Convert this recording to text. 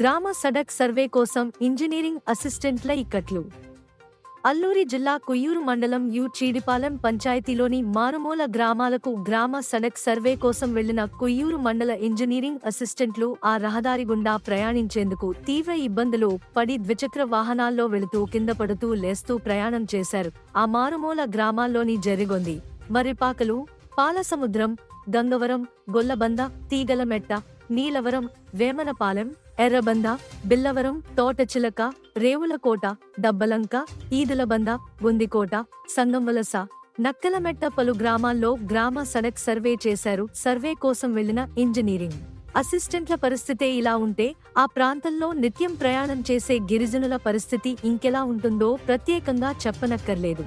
గ్రామ సడక్ సర్వే కోసం ఇంజనీరింగ్ అసిస్టెంట్ల ఇక్కట్లు. అల్లూరి జిల్లా కొయ్యూరు మండలం యు చీడిపాలెం పంచాయతీలోని మారుమూల గ్రామాలకు గ్రామ సడక్ సర్వే కోసం వెళ్ళిన కొయ్యూరు మండల ఇంజనీరింగ్ అసిస్టెంట్లు ఆ రహదారి గుండా ప్రయాణించేందుకు తీవ్ర ఇబ్బందులు పడి ద్విచక్ర వాహనాల్లో వెళుతూ కింద పడుతూ లేస్తూ ప్రయాణం చేశారు. ఆ మారుమూల గ్రామాల్లోని జరిగొంది. మరిపాకలు పాలసముద్రం గంగవరం గొల్లబంద తీగలమెట్ట నీలవరం వేమనపాలెం ఎర్రబంద బిల్లవరం తోటచిలక రేవులకోట దబ్బలంక ఈదులబంద గుందికోట సంగంవలస. నక్కలమెట్ట పలు గ్రామాల్లో గ్రామ సడక్ సర్వే చేశారు. సర్వే కోసం వెళ్ళిన ఇంజనీరింగ్ అసిస్టెంట్ల పరిస్థితే ఇలా ఉంటే ఆ ప్రాంతంలో నిత్యం ప్రయాణం చేసే గిరిజనుల పరిస్థితి ఇంకెలా ఉంటుందో ప్రత్యేకంగా చెప్పనక్కర్లేదు.